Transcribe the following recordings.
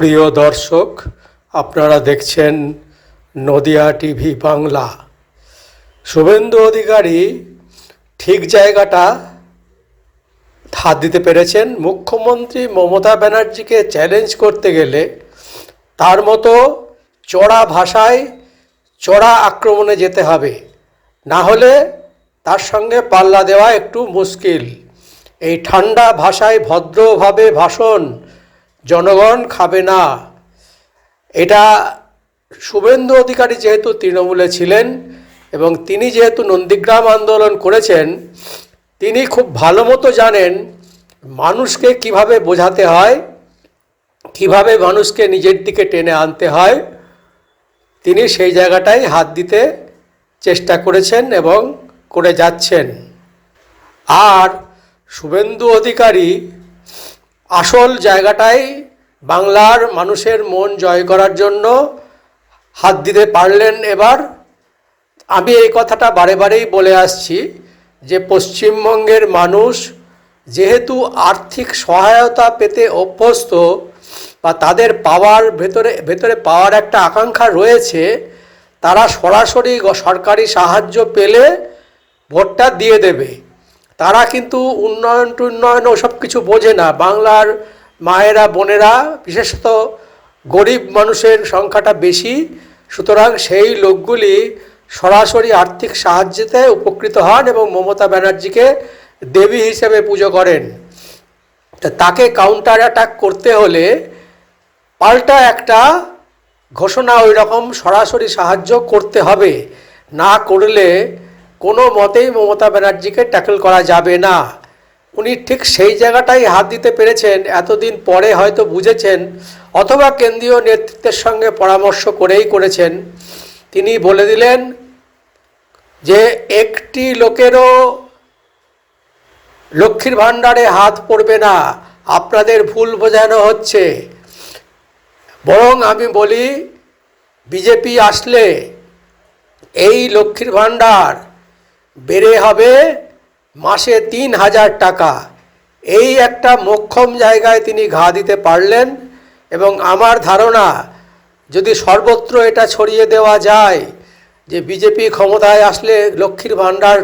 প্রিয় দর্শক, আপনারা দেখছেন নদিয়া টিভি বাংলা। শুভেন্দু অধিকারী ঠিক জায়গাটা হাত দিতে পেরেছেন। মুখ্যমন্ত্রী মমতা ব্যানার্জিকে চ্যালেঞ্জ করতে গেলে তার মতো চড়া ভাষায় চড়া আক্রমণে যেতে হবে। না হলে তার সঙ্গে পাল্লা দেওয়া একটু মুশকিল। এই ঠান্ডা ভাষায় ভদ্রভাবে ভাষণ জনগণ খাবে না। এটা শুভেন্দু অধিকারী যেহেতু তৃণমূলে ছিলেন এবং তিনি যেহেতু নন্দীগ্রাম আন্দোলন করেছেন, তিনি খুব ভালো মতো জানেন মানুষকে কীভাবে বোঝাতে হয়, কীভাবে মানুষকে নিজের দিকে টেনে আনতে হয়। তিনি সেই জায়গাটাই হাত দিতে চেষ্টা করেছেন এবং করে যাচ্ছেন। আর শুভেন্দু অধিকারী আসল জায়গাটাই বাংলার মানুষের মন জয় করার জন্য হাত দিতে পারলেন এবার। আমি এই কথাটা বারে বারেই বলে আসছি যে পশ্চিমবঙ্গের মানুষ যেহেতু আর্থিক সহায়তা পেতে অভ্যস্ত বা তাদের পাওয়ার ভেতরে ভেতরে পাওয়ার একটা আকাঙ্ক্ষা রয়েছে, তারা সরাসরি সরকারি সাহায্য পেলে ভোটটা দিয়ে দেবে। তারা কিন্তু উন্নয়ন টুন্নয়ন ওসব কিছু বোঝে না। বাংলার মায়েরা, বোনেরা, বিশেষত গরিব মানুষের সংখ্যাটা বেশি, সুতরাং সেই লোকগুলি সরাসরি আর্থিক সাহায্যতে উপকৃত হন এবং মমতা ব্যানার্জিকে দেবী হিসেবে পুজো করেন। তাকে কাউন্টার অ্যাটাক করতে হলে পাল্টা একটা ঘোষণা ওই রকম সরাসরি সাহায্য করতে হবে। না করলে কোনো মতেই মমতা ব্যানার্জিকে ট্যাকল করা যাবে না। উনি ঠিক সেই জায়গাটাই হাত দিতে পেরেছেন, এতদিন পরে হয়তো বুঝেছেন, অথবা কেন্দ্রীয় নেতৃত্বের সঙ্গে পরামর্শ করেই করেছেন। তিনি বলে দিলেন যে, একটি লোকেরও লক্ষ্মীর ভাণ্ডারে হাত পড়বে না, আপনাদের ভুল বোঝানো হচ্ছে। বরং আমি বলি, বিজেপি আসলে এই লক্ষ্মীর ভাণ্ডার বেড়ে হবে মাসে তিন হাজার টাকা। এই একটা মোক্ষম জায়গায় তিনি ঘা দিতে পারলেন এবং আমার ধারণা, যদি সর্বত্র এটা ছড়িয়ে দেওয়া যায় যে বিজেপি ক্ষমতায় আসলে লক্ষ্মীর ভাণ্ডার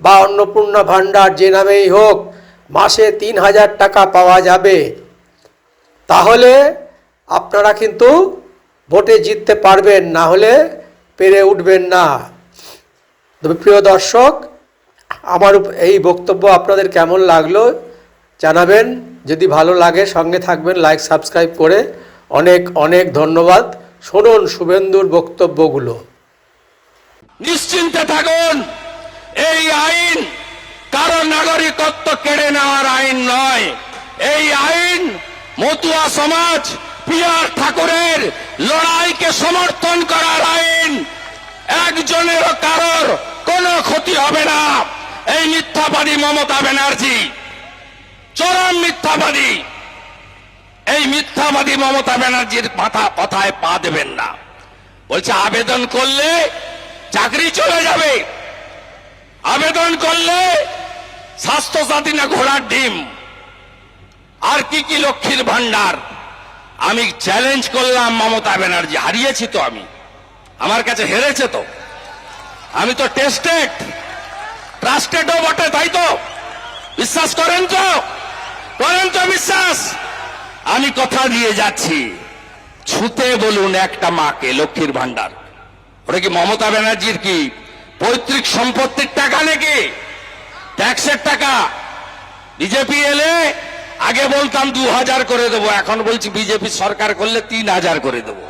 বা অন্নপূর্ণা ভাণ্ডার যে নামেই হোক মাসে তিন হাজার টাকা পাওয়া যাবে, তাহলে আপনারা কিন্তু ভোটে জিততে পারবেন, না হলে পেরে উঠবেন না। তবে প্রিয় দর্শক, আমার এই বক্তব্য আপনাদের কেমন লাগল জানাবেন। যদি ভালো লাগে সঙ্গে থাকবেন লাইক সাবস্ক্রাইব করে অনেক অনেক ধন্যবাদ। শুনুন শুভেন্দুর বক্তব্যগুলো। নিশ্চিন্তে থাকুন, এই আইন কারও নাগরিকত্ব কেড়ে নেওয়ার আইন নয়। এই আইন মতুয়া সমাজ পিয়ার ঠাকুরের লড়াইকে সমর্থন করার আইন। একজনেরও কারোর কোনো ক্ষতি হবে না এই মিথ্যাবাদী মমতা ব্যানার্জি। চরম মিথ্যাবাদী। এই মিথ্যাবাদী মমতা ব্যানার্জির মাথা কথায় পা দেবেন না। বলছে, আবেদন করলে চাকরি চলে যাবে। আবেদন করলে স্বাস্থ্য স্বাস্থ্যসাথী না ঘোড়ার ডিম। আর কি কি লক্ষ্মীর ভান্ডার আমি চ্যালেঞ্জ করলাম মমতা ব্যানার্জি, হারিয়েছি তো আমি। আমার কাছে হেরেছে তো। আমি তো টেস্টেড ট্রাস্টেডও বটে, তাই তো? বিশ্বাস করেন তো? করেন তো বিশ্বাস? আমি কথা দিয়ে যাচ্ছি। ছুতে বলুন একটা মাকে, লক্ষ্মীর ভান্ডার ওটা কি মমতা ব্যানার্জির কি? পৈতৃক সম্পত্তির টাকা নাকি? ট্যাক্সের টাকা? বিজেপি এলে আগে বলতাম দু হাজার করে দেবো, এখন বলছি বিজেপি সরকার করলে তিন হাজার করে দেবো।